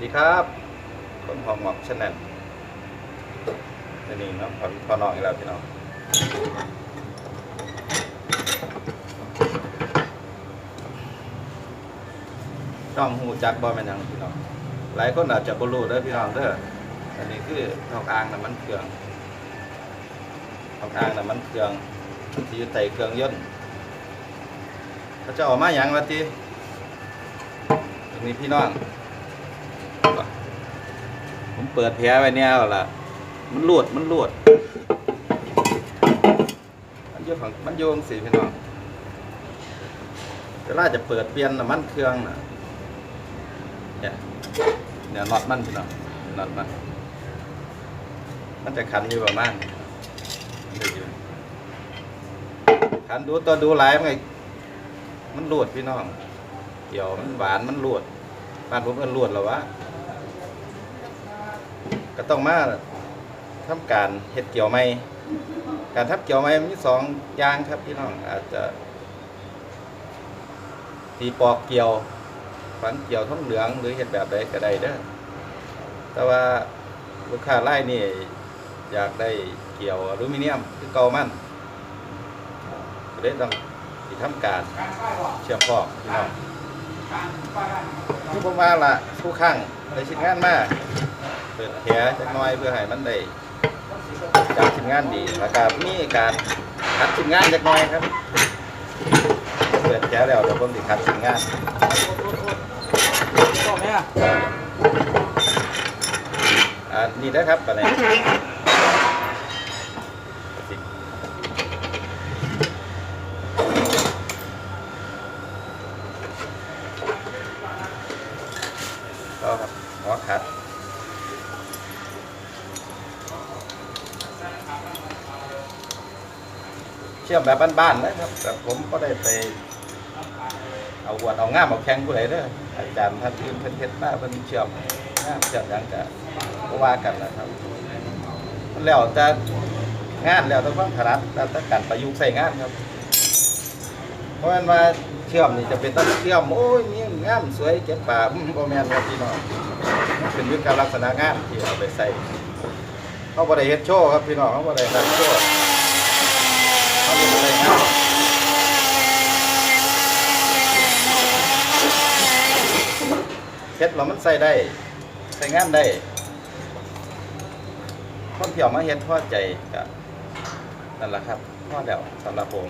ดีครับคนหอมหมอกชแนลนี่เนาะพอพอน้องอีกแล้วพี่น้องช่องหูจักบ่แม่นยังพี่น้องหลายคนอาจจะบ่รู้เด้อพี่น้องเด้ออันนี้คือทองอ่างน้ำมันเครื่องทองอ่างน้ำมันเครื่องที่อยู่ใต้เครื่องยนต์เขาจะออกมาหยังวะติตรงนี้พี่น้อง เปิดแผลไว้เนี่ยเอาล่ะ มันรวดมันรวด มันโยงมันโยงสิพี่น้องเวลาจะเปิดเปลี่ยนน้ำมันเครื่องน่ะเนี่ยเนี่ยน็อตมันพี่น้องน็อตมัน มันจะขันอยู่ประมาณนี้เดี๋ยวอยู่ขันดูตัวดูหลายมันไงมันรวดพี่น้องเกี่ยวมันหวานมันรวดบ้านผมเอินรวดแล้ววะ ก็ต้องมาทำการเห็ดเกี่ยวไม้การทับเกี่ยวไม้มีสองอย่างครับพี่น้องอาจจะตีปอกเกี่ยวฝันเกี่ยวท้องเหลืองหรือเห็ดแบบใดก็ได้เด้อแต่ว่าลูกค้าไล่นี่อยากได้เกี่ยวอลูมิเนียมคือเกามันก็เลยต้องที่ทำการเชื่อมพอกพี่น้องที่ผมว่าล่ะผู้ข้างในชิ้นงานมาก ปิดแผลจักหน้อยเพื่อให้มันได้จากชิ้นงานดีแล้วก็มีการคัดชิมงานจักหน้อยครับ เปิดแผลแล้วเดี๋ยวผมสิคัดชิมงานก็แม่อ่านี่นะครับปะเนี่ยก็ครับหัวขัด เชื่อมแบบบ้านๆนะครับแต่ผมก็ได้ไป เอาอวดเอาง่ามเอาแข้งผู้ใดเด้ออาจารย์ท่านอื่นเพิ่นเฮ็ดมาเพิ่นเชื่อมง่ามเชื่อมหยังก็บ่ว่ากันนะครับแล้วแต่งานแล้วแต่ความถนัดแล้วแต่การประยุกต์ใส่งานครับ เพราะฉะนั้นว่าเชื่อมนี่จะเป็นต้องเชื่อมโอ้ยนี่งามสวยเก็บป่าอืมบ่แม่นครับพี่น้องเป็นวิธีการลักษณะงานที่เอาไปใส่เขาบ่ได้เฮ็ดโชว์ครับพี่น้องเขาบ่ได้ทำโชว์ เฮ็ดใส่ามันใส่ได้ใส่งานได้คนเที่ยวมาเฮ็ดพอดใจก็นั่นแหละครับพอดแล้วสำหรับผม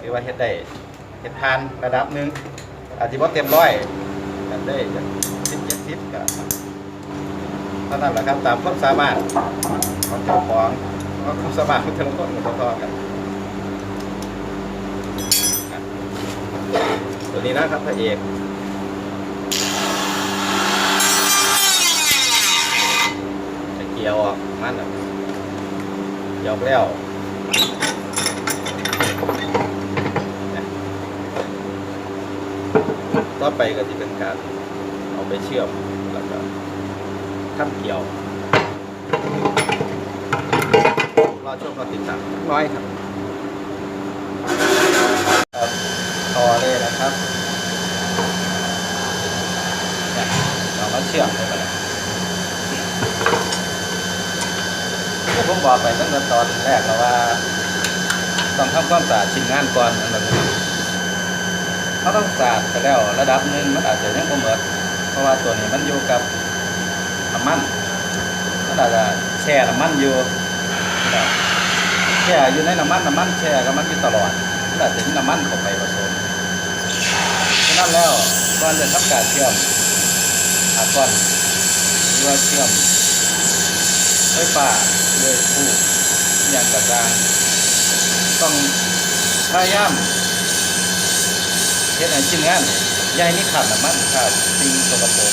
คือว่าเฮ็ดได้เฮ็ดทานระดับหนึ่งอาจจะบ่เต็มร้อยก็ได้จักสิบเจ็ดสิบก็เท่านั้นแหละครับตามความสามารถของเจ้าของ เพราะความสามารถของแต่ละคนก็บ่เท่ากันตัวนี้นะครับพระเอกจะเกี่ยวออกมันอะเกี่ยวแล้วต่อไปก็จะเป็นการเอาไปเชื่อมแล้วก็ทำเกี่ยว รอชมรอติดตามน้อยครับต่อเลยนะครับเราก็เชื่อมไปเลยที่ผมบอกไปตั้งแต่ตอนแรกแล้วว่า ต้องทำความสะอาดชิ้นงานก่อนนั่นแหละเขาต้องสะอาดไปแล้วระดับหนึ่งมันอาจจะยังไม่หมดเพราะว่าตัวนี้มันอยู่กับน้ำมันมันอาจจะแช่น้ำมันอยู่ ช่อยู่ในน้ำมันน้ำมันแช่กับมันอยู่ตลอดมันอาจะน้ำมันเข้าไปผสมฉะนั้นแล้วก่อนจะทำการเชื่อมอาก่อนหรือว่าเชื่อมไฟฟ้าด้วยผู้อย่างต่างๆต้องพยายามเฮ็ดให้ชิ้นงานยาให้มีขาดน้ำมันขาดสิ่งสกปรก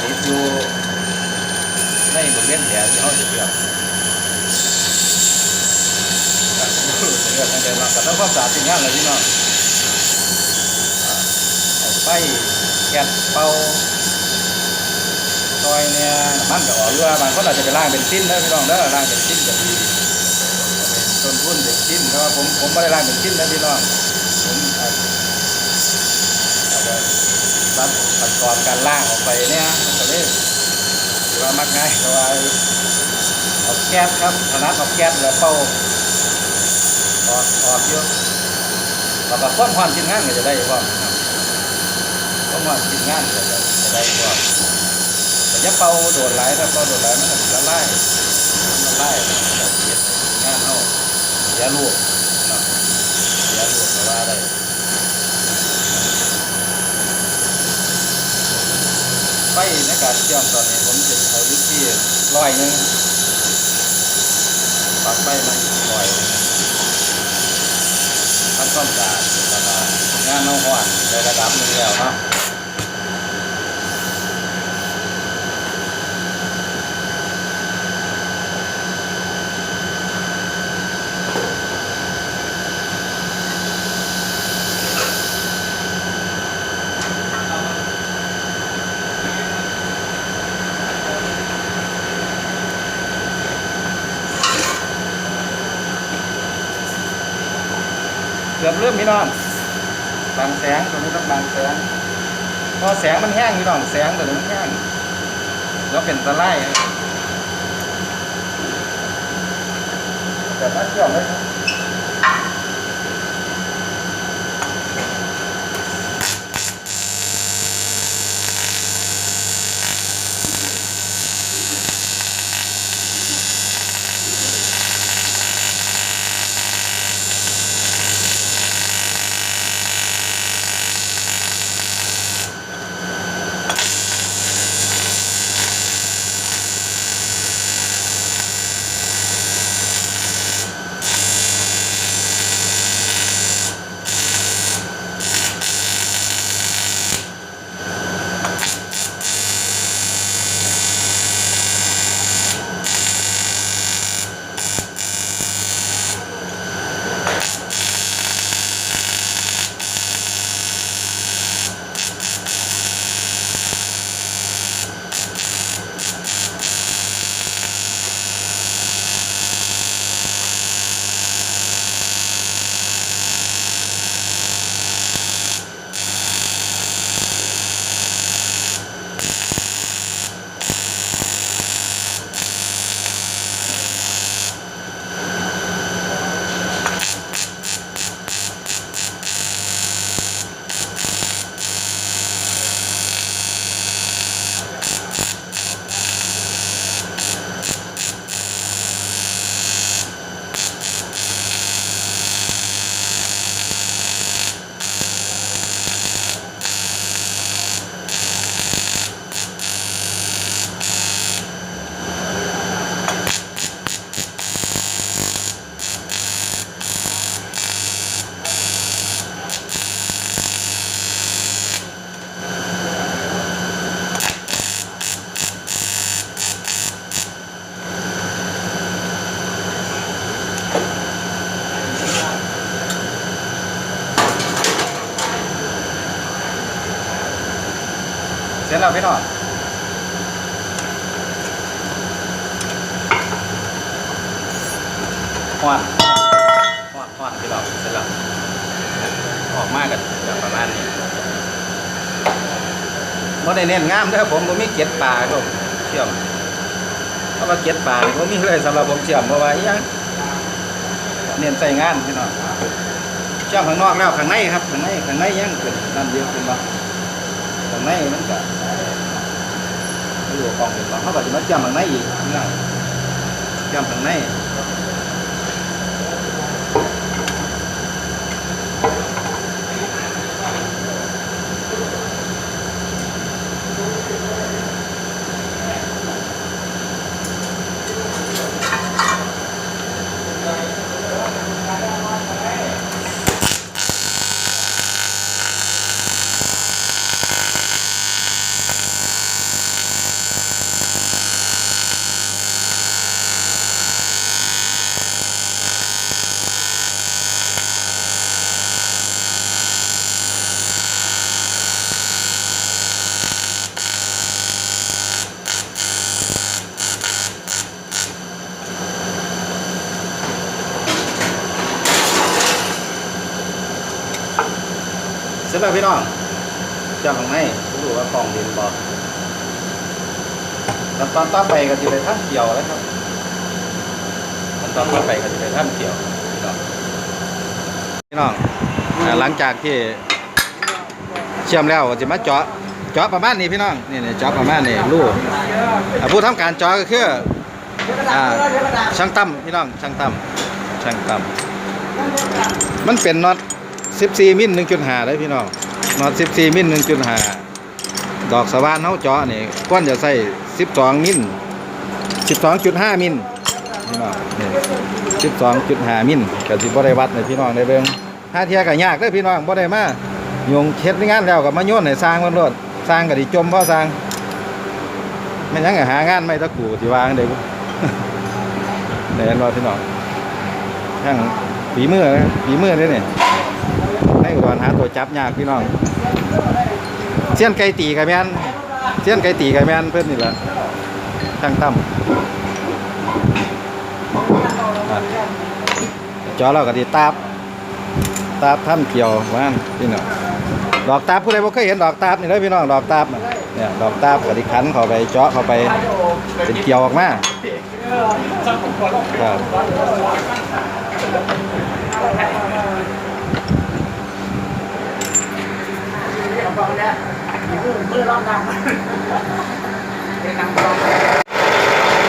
ติดอยู่ในบริเวณแผลที่เขาจะเกี่ยวครับ เรื่องตั้งแต่เราแต่ต้องความสะอาดชิ้นงานเลยพี่น้องไฟแก๊สเป่าซอยเนี่ยมันก็ออกหรือว่าบางคนอาจจะไปล้างเป็นชิ้นนะพี่น้องเด้อล้างเป็นชิ้นก็ดีเป็นต้นทุนเป็นชิ้นแต่ว่าผมผมไม่ได้ล้างเป็นชิ้นนะพี่น้องผมอาจจะรัดขั้นตอนการล่างออกไปเนี่ยมันก็เลยว่ามักง่ายแต่ว่า เอาแก๊สครับถนัดเอาแก๊สแล้วเป่าออกออกเยอะแล้วก็ความความชิ้นงานก็จะได้พร้อมครับความความชิ้นงานก็จะจะได้พร้อมแต่อยัเป่าโดดไหลายถ้าเป่าโดดไหลมันก็สิละลายมันละลายมันก็เสียงานเอาเสียลูกเนาะเสียลูกก็ว่าได้ไฟในการเชื่อมตอนนี้ผมจะเอาอยู่ที่ร้อยหนึ่ง ปักไฟมันปล่อยทำความสะอาดแล้วก็งานน้องหวานในระดับหนึงแล้วเนาะ กือบเริ่มพี่น้องบางแสงตัวนี้ต้องบางแสงพอแสงมันแห้งพี่น้องแสงตัวนี้มันแห้งแล้วเป็นตะไลแต่ถ้าเชื่อมเลยครับ เร็จแล้วพี่น้องห่อนห่อนห่อนพี่น้องเสร็จแล้วออกมากกันแบบประมาณนี้บ่ได้เน้นงามด้อผมบ่มีเก็ดปลาครับเชื่อมเพราะว่าเก็ดปลานี่บ่มีเลยสำหรับผมเชื่อมเพราะว่าอิหยังเน้นใส่งานพี่น้องเชื่อมข้างนอกแล้วข้างในครับข้างในข้างในยังเป็นนั่นเดียวเป็นบ่ข้างในมันก็ ไม่รู้กองเป็นบ่เขาก็สิมาเชื่อมข้างในอีกพี่น้องเชื่อมข้างใน ร็จแล้วพี่น้องเจ้าของในดูว่าฟองดินบ่ขั้นตอนต่อไปก็จะไปท่านเกี่ยวแล้วครับขั้นตอนต่อไปก็จะไปท่านเกี่ยวพี่น้องพี่น้องหลังจากที่เชื่อมแล้วก็จะมาเจาะเจาะประมาณนี้พี่น้องนี่นี่เจาะประมาณนี้รูอ่ผู้ทำการเจาะก็คือช่างตั้มพี่น้องช่างตั้มช่างตั้มมันเป็นน็อต 14 มิล1.5ได้พี่น้องนอต14 มิล1.5 ดอกสว่านเฮาเจาะนี่ควรจะใส่ 12 มิล12.5 มิลพี่น้องนี่12.5 มิลก็สิบ่ได้วัดให้พี่น้องได้เบิ่งถ้าเทียก็ยากเด้อพี่น้องบ่ได้มายงเฮ็ดงานแล้วก็มาโยนให้สร้างมันโลดสร้างก็สิจมเพราะสร้างแม่ยังก็หางานไม่ตะกูสิวางได้บ่ได้เห็นบ่พี่น้องทั้งฝีมือฝีมือเด้อนี่ในอุดรหาตัวจับยากพี่น้องเสี้ยนไก่ตีกับแมนเสี้ยนไก่ตีกับแมนเพื่อนนี่แหละช่างตั้มอะจอเราก็ดีตาบตาบท่ำเกี่ยวว่านพี่น้องดอกตาบผู้ใดบ่เคยเห็นดอกตาบนี่เลยพี่น้องดอกตาบเนี่ยดอกตาบก็ดีขันเข้าไปเจาะเข้าไปเป็นเกี่ยวออกมาครับ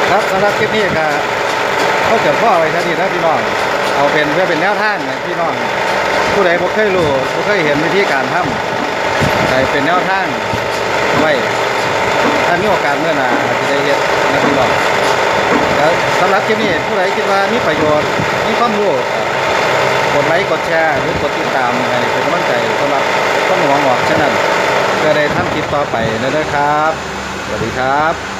ครับสำหรับคลิปนี้ก็เขาเกิดพ่อไว้ท่านี้นะพี่น้อง เอาเป็นเพื่อเป็นแนวทางนะพี่น้อง ผู้ใดบ่เคยรู้บ่เคยเห็นวิธีการทำแต่เป็นแนวทางไว้ถ้ามีโอกาสเมื่อนาจะได้เฮ็ดนะพี่น้องแล้วสำหรับคลิปนี้ผู้ใดคิดว่ามีประโยชน์มีความรู้ กดไลค์กดแชร์หรือกดติดตามให้เป็นกำลังใจสำหรับต้องหวังหอกฉะนั้นก็ได้ทำคลิปต่อไปนะครับ สวัสดีครับ